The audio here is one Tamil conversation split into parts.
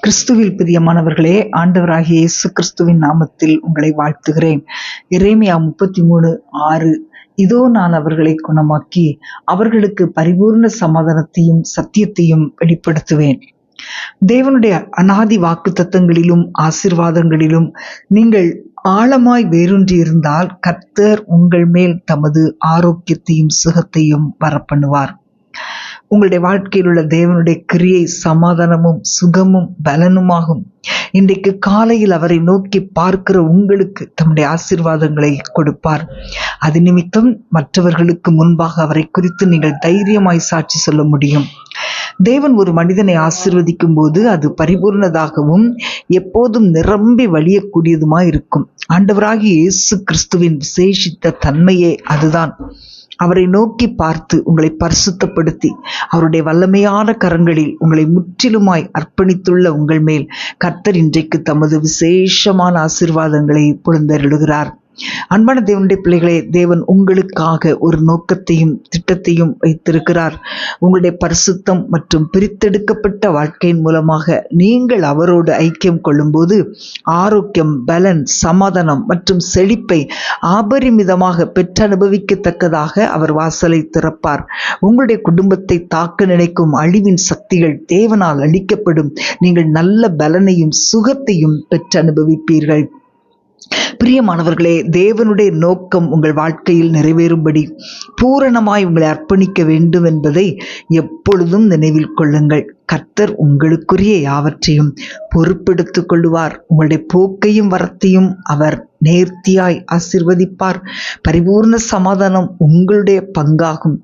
கிறிஸ்துவில் பிரியமானவர்களே ஆண்டவராகிய இயேசு கிறிஸ்துவின் நாமத்தில் உங்களை வாழ்த்துகிறேன். இறைமையா முப்பத்தி மூணு ஆறு இதோ நான் அவர்களை குணமாக்கி அவர்களுக்கு பரிபூர்ண சமாதானத்தையும் சத்தியத்தையும் வெளிப்படுத்துவேன். தேவனுடைய அனாதி வாக்கு தத்தங்களிலும் ஆசிர்வாதங்களிலும் நீங்கள் ஆழமாய் வேரூன்றி இருந்தால் கர்த்தர் உங்கள் மேல் தமது ஆரோக்கியத்தையும் சுகத்தையும் வரப்பண்ணுவார். உங்களுடைய வாழ்க்கையில் உள்ள தேவனுடைய கிரியை சமாதானமும் சுகமும் பலனுமாகும். இன்றைக்கு காலையில் அவரை நோக்கி பார்க்கிற உங்களுக்கு தம்முடைய ஆசீர்வாதங்களை கொடுப்பார். அது நிமித்தம் மற்றவர்களுக்கு முன்பாக அவரை குறித்து நீங்கள் தைரியமாய் சாட்சி சொல்ல முடியும். தேவன் ஒரு மனிதனை ஆசிர்வதிக்கும் போது அது பரிபூர்ணதாகவும் எப்போதும் நிரம்பி வழியக்கூடியதுமாய் இருக்கும். ஆண்டவராகி இயேசு கிறிஸ்துவின் விசேஷித்த தன்மையே அதுதான். அவரை நோக்கி பார்த்து உங்களை பரிசுத்தப்படுத்தி அவருடைய வல்லமையான கரங்களில் உங்களை முற்றிலுமாய் அர்ப்பணித்துள்ள உங்கள் மேல் கர்த்தர் இன்றைக்கு தமது விசேஷமான ஆசிர்வாதங்களை புலந்தருளுகிறார். அன்பான தேவனுடைய பிள்ளைகளே தேவன் உங்களுக்காக ஒரு நோக்கத்தையும் திட்டத்தையும் வைத்திருக்கிறார். உங்களுடைய பரிசுத்தம் மற்றும் பிரித்தெடுக்கப்பட்ட வாழ்க்கையின் மூலமாக நீங்கள் அவரோடு ஐக்கியம் கொள்ளும்போது ஆரோக்கியம் பலன் சமாதானம் மற்றும் செழிப்பை ஆபரிமிதமாக பெற்றனுபவிக்கத்தக்கதாக அவர் வாசலை திறப்பார். உங்களுடைய குடும்பத்தை தாக்க நினைக்கும் அழிவின் சக்திகள் தேவனால் அளிக்கப்படும் நீங்கள் நல்ல பலனையும் சுகத்தையும் பெற்றனுபவிப்பீர்கள் பிரியமானவர்களே தேவனுடைய நோக்கம் உங்கள் வாழ்க்கையில் நிறைவேறும்படி பூரணமாய் உங்களை அர்ப்பணிக்க வேண்டும் என்பதை எப்பொழுதும் நினைவில் கொள்ளுங்கள். கர்த்தர் உங்களுக்குரிய யாவற்றையும் பொறுப்பெடுத்து கொள்ளுவார். உங்களுடைய போக்கையும் வரத்தையும் அவர் நேர்த்தியாய் ஆசிர்வதிப்பார். பரிபூர்ண சமாதானம் உங்களுடைய பங்காகும்.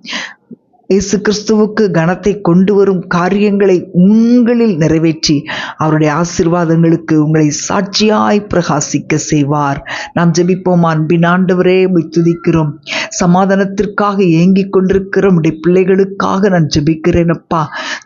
இயேசு கிறிஸ்துவுக்கு கனத்தை கொண்டு வரும் காரியங்களை உங்களில் நிறைவேற்றி அவருடைய ஆசிர்வாதங்களுக்கு உங்களை சாட்சியாய் பிரகாசிக்க செய்வார். நாம் ஜெபிப்போம் அன்பின் ஆண்டவரே துதிக்கிறோம். சமாதானத்திற்காக ஏங்கிக் கொண்டிருக்கிற உடைய பிள்ளைகளுக்காக நான் ஜெபிக்கிறேன் அப்பா.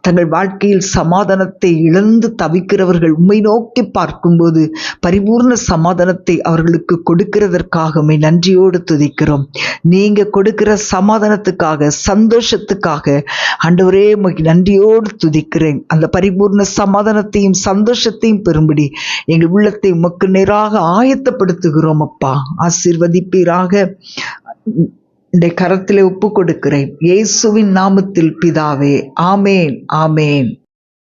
தங்கள் வாழ்க்கையில் சமாதானத்தை இழந்து தவிக்கிறவர்கள் உண்மை நோக்கி பார்க்கும்போது பரிபூர்ண சமாதானத்தை அவர்களுக்கு கொடுக்கிறதற்காக நன்றியோடு துதிக்கிறோம். நீங்க கொடுக்கிற சமாதானத்துக்காக சந்தோஷத்தை சந்தோஷத்துக்காக ஆண்டவரே உமக்கு நன்றியோடு துதிக்கிறேன். அந்த பரிபூர்ண சமாதானத்தையும் சந்தோஷத்தையும் பெறும்படி எங்கள் உள்ளத்தை உமக்கு நேராக ஆயத்தப்படுத்துகிறோம் அப்பா. ஆசீர்வதிப்பீராக. இந்த கரத்திலே ஒப்பு கொடுக்கிறேன் இயேசுவின் நாமத்தில் பிதாவே. ஆமேன் ஆமேன்.